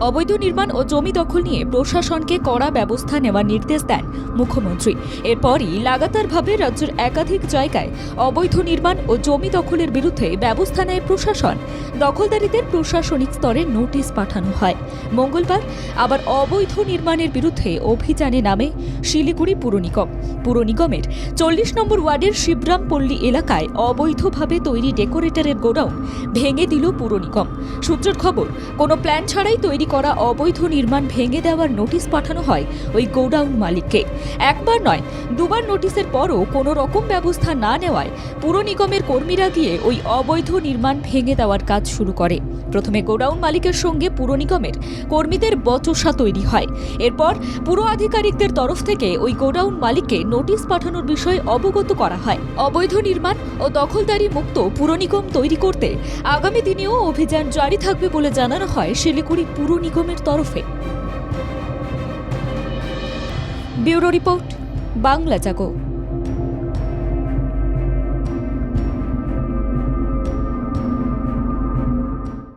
অবৈধ নির্মাণ ও জমি দখল নিয়ে প্রশাসনকে কড়া ব্যবস্থা নেওয়ার নির্দেশ দেন মুখ্যমন্ত্রী। এরপরই লাগাতারভাবে রাজ্যের একাধিক জায়গায় অবৈধ নির্মাণ ও জমি দখলের বিরুদ্ধে ব্যবস্থা নেয় প্রশাসন। দখলদারীদের প্রশাসনিক স্তরে নোটিশ পাঠানো হয়। মঙ্গলবার আবার অবৈধ নির্মাণের বিরুদ্ধে অভিযানে নামে শিলিগুড়ি পুর নিগম। পুর নিগমের চল্লিশ নম্বর ওয়ার্ডের শিবরামপল্লী এলাকায় অবৈধভাবে তৈরি ডেকোরেটরের গোডাউন ভেঙে দিল পুর নিগম। সূত্রের খবর, কোনো প্ল্যান ছাড়াই তৈরি করা অবৈধ নির্মাণ ভেঙে দেওয়ার নোটিশ পাঠানো হয় ওই গোডাউন মালিককে। একবার নয়, দুবার নোটিশের পরও কোনো রকম ব্যবস্থা না নেওয়ায় পুর নিগমের কর্মীরা গিয়ে ওই অবৈধ নির্মাণ ভেঙে দেওয়ার কাজ শুরু করে। প্রথমে গোডাউন মালিকের সঙ্গে পুর নিগমের কর্মীদের বচসা তৈরি হয়। এরপর পুর আধিকারিকদের তরফ থেকে ওই গোডাউন মালিককে নোটিশ পাঠানোর বিষয়ে অবগত করা হয়। অবৈধ নির্মাণ ও দখলদারি মুক্ত পুর নিগম তৈরি করতে আগামী দিনেও অভিযান জারি থাকবে বলে জানানো হয় শিলিগুড়ি নিগমের তরফে। Bureau report Bangla Jago.